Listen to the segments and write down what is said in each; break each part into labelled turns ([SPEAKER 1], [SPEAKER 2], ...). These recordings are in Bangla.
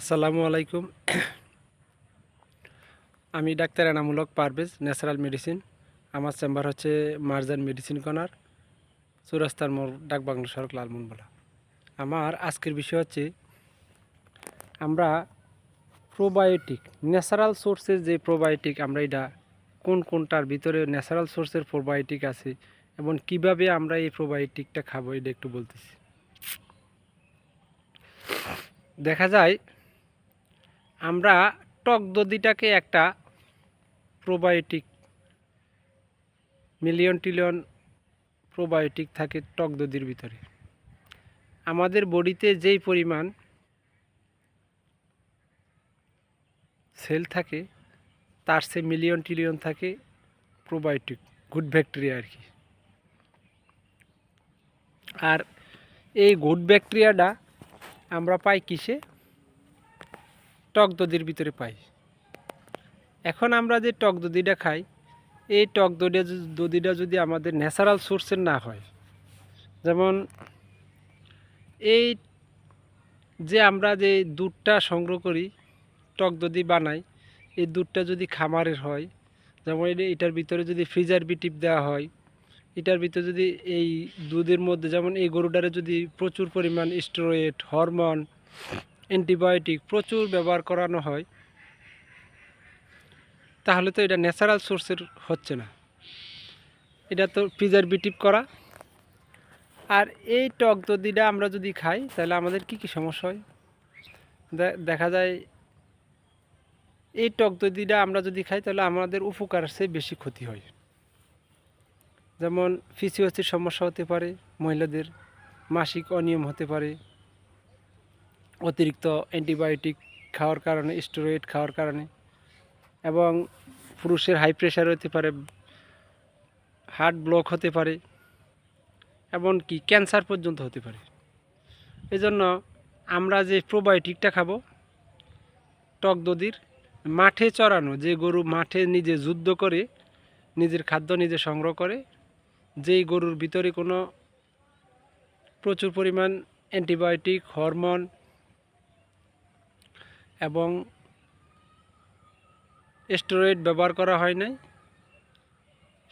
[SPEAKER 1] আসসালামু আলাইকুম। আমি ডাক্তার এনামূলক পারভেজ, ন্যাচারাল মেডিসিন। আমার চেম্বার হচ্ছে মার্জান মেডিসিন কর্নার, চৌরাস্তার মোড়, ডাকবাংলা সড়ক, লালমনবলা। আমার আজকের বিষয় হচ্ছে, আমরা প্রোবায়োটিক ন্যাচারাল সোর্সের যে প্রোবায়োটিক আমরা এটা কোন কোনটার ভিতরে ন্যাচারাল সোর্সের প্রোবায়োটিক আছে, এবং কীভাবে আমরা এই প্রোবায়োটিকটা খাব, এটা একটু বলতেছি। দেখা যায় আমরা টক দধিটাকে একটা প্রোবায়োটিক মিলিয়ন টিলিয়ন প্রোবায়োটিক থাকে টক দধির ভিতরে। আমাদের বডিতে যেই পরিমাণ সেল থাকে, তার সে মিলিয়ন টিলিয়ন থাকে প্রোবায়োটিক গুড ব্যাকটেরিয়া আর কি। আর এই গুড ব্যাকটেরিয়াটা আমরা পাই কিসে? টক দধির ভিতরে পাই। এখন আমরা যে টক দধিটা খাই, এই টক দধিটা যদি- দধিটা যদি আমাদের ন্যাচারাল সোর্সের না হয়, যেমন এই যে আমরা যে দুধটা সংগ্রহ করি, টক দধি বানাই, এই দুধটা যদি খামারের হয়, যেমন এটার ভিতরে যদি ফ্রিজার বিটিপ দেওয়া হয়, এটার ভিতরে যদি এই দুধের মধ্যে, যেমন এই গরুটারে যদি প্রচুর পরিমাণ স্টেরয়েড হরমোন অ্যান্টিবায়োটিক প্রচুর ব্যবহার করানো হয়, তাহলে তো এটা ন্যাচারাল সোর্সের হচ্ছে না। এটা তো প্রিজারভেটিভ করা। আর এই টক দধিটা আমরা যদি খাই, তাহলে আমাদের কি কি সমস্যা হয়? দেখা যায় এই টক দধিটা আমরা যদি খাই, তাহলে আমাদের উপকার চেয়ে বেশি ক্ষতি হয়। যেমন ফিসিওসির সমস্যা হতে পারে, মহিলাদের মাসিক অনিয়ম হতে পারে অতিরিক্ত অ্যান্টিবায়োটিক খাওয়ার কারণে, স্টেরয়েড খাওয়ার কারণে এবং পুরুষের হাই প্রেশার হতে পারে হার্ট ব্লক হতে পারে, এমনকি ক্যান্সার পর্যন্ত হতে পারে। এজন্য আমরা যে প্রোবায়োটিকটা খাব, টক দধির, মাঠে চড়ানো, যে গরু মাঠে নিজে যুদ্ধ করে, নিজের খাদ্য নিজে সংগ্রহ করে, যেই গরুর ভিতরে কোনো প্রচুর পরিমাণ অ্যান্টিবায়োটিক, হরমোন এবং স্টেরয়েড ব্যবহার করা হয় নাই।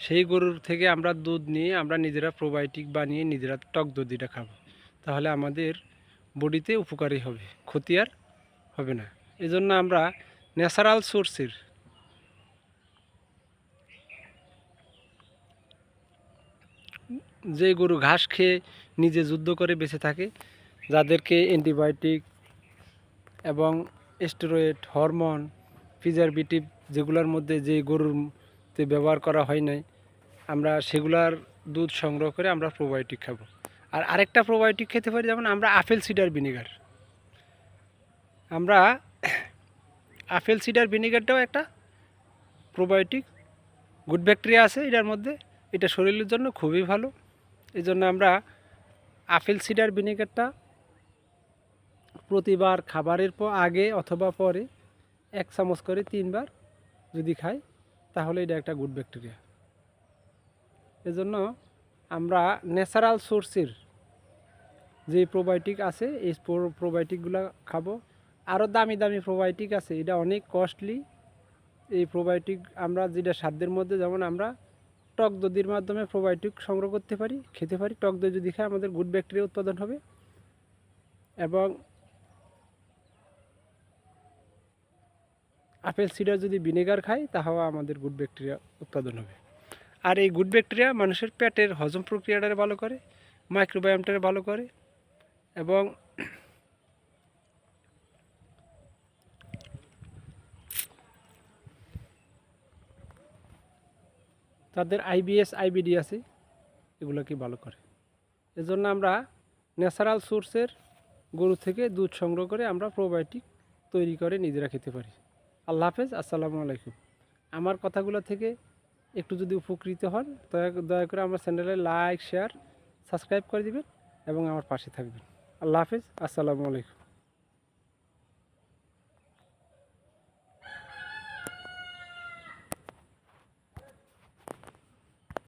[SPEAKER 1] সেই গরুর থেকে আমরা দুধ নিয়ে আমরা নিজেরা প্রোবায়োটিক বানিয়ে নিজেরা টক দধিটা খাব। তাহলে আমাদের বডিতে উপকারী হবে, ক্ষতি আর হবে না। এজন্য আমরা ন্যাচারাল সোর্সের যে গরু ঘাস খেয়ে নিজে যুদ্ধ করে বেঁচে থাকে, যাদেরকে অ্যান্টিবায়োটিক এবং স্টেরয়েড, হরমোন, প্রিজারভেটিভ যেগুলোর মধ্যে যে গরুরতে ব্যবহার করা হয় নাই, আমরা সেগুলার দুধ সংগ্রহ করে আমরা প্রোবায়োটিক খাব। আর আরেকটা প্রোবায়োটিক খেতে পারি, যেমন আমরা আপেল সিডার ভিনেগার। আমরা আপেল সিডার ভিনেগারটাও একটা প্রোবায়োটিক গুড ব্যাকটেরিয়া আছে এটার মধ্যে, এটা শরীরের জন্য খুবই ভালো। এই জন্য আমরা আপেল সিডার ভিনেগারটা প্রতিবার খাবারের পর আগে অথবা পরে এক চামচ করে তিনবার যদি খাই, তাহলে এটা একটা গুড ব্যাকটেরিয়া এজন্য আমরা ন্যাচারাল সোর্সের যে প্রোবায়োটিক আছে, এই প্রোবায়োটিকগুলো খাব। আরও দামি দামি প্রোবায়োটিক আছে, এটা অনেক কস্টলি এই প্রোবায়োটিক আমরা যেটা সাধ্যের মধ্যে, যেমন আমরা টক দধির মাধ্যমে প্রোবায়োটিক সংগ্রহ করতে পারি, খেতে পারি। টক দই যদি খাই, আমাদের গুড ব্যাকটেরিয়া উৎপাদন হবে। এবং আপেল সিডার যদি ভিনেগার খাই তাহলে আমাদের গুড ব্যাকটেরিয়া উৎপাদন হবে। আর এই গুড ব্যাকটেরিয়া মানুষের পেটের হজম প্রক্রিয়াটারে ভালো করে মাইক্রোবায়োমটারে ভালো করে, এবং তাদের আইবিএস আইবিডি আছে, এগুলোকে ভালো করে। এজন্য আমরা ন্যাচারাল সোর্সের গরু থেকে দুধ সংগ্রহ করে আমরা প্রোবায়োটিক তৈরি করে নিজেরা খেতে পারি। আল্লাহ হাফেজ, আসসালামু আলাইকুম। আমার কথাগুলো থেকে একটু যদি উপকৃত হন, দয়া দয়া করে আমার চ্যানেলে লাইক, শেয়ার, সাবস্ক্রাইব করে দিবেন এবং আমার পাশে থাকবেন। আল্লাহ হাফেজ, আসসালামু আলাইকুম।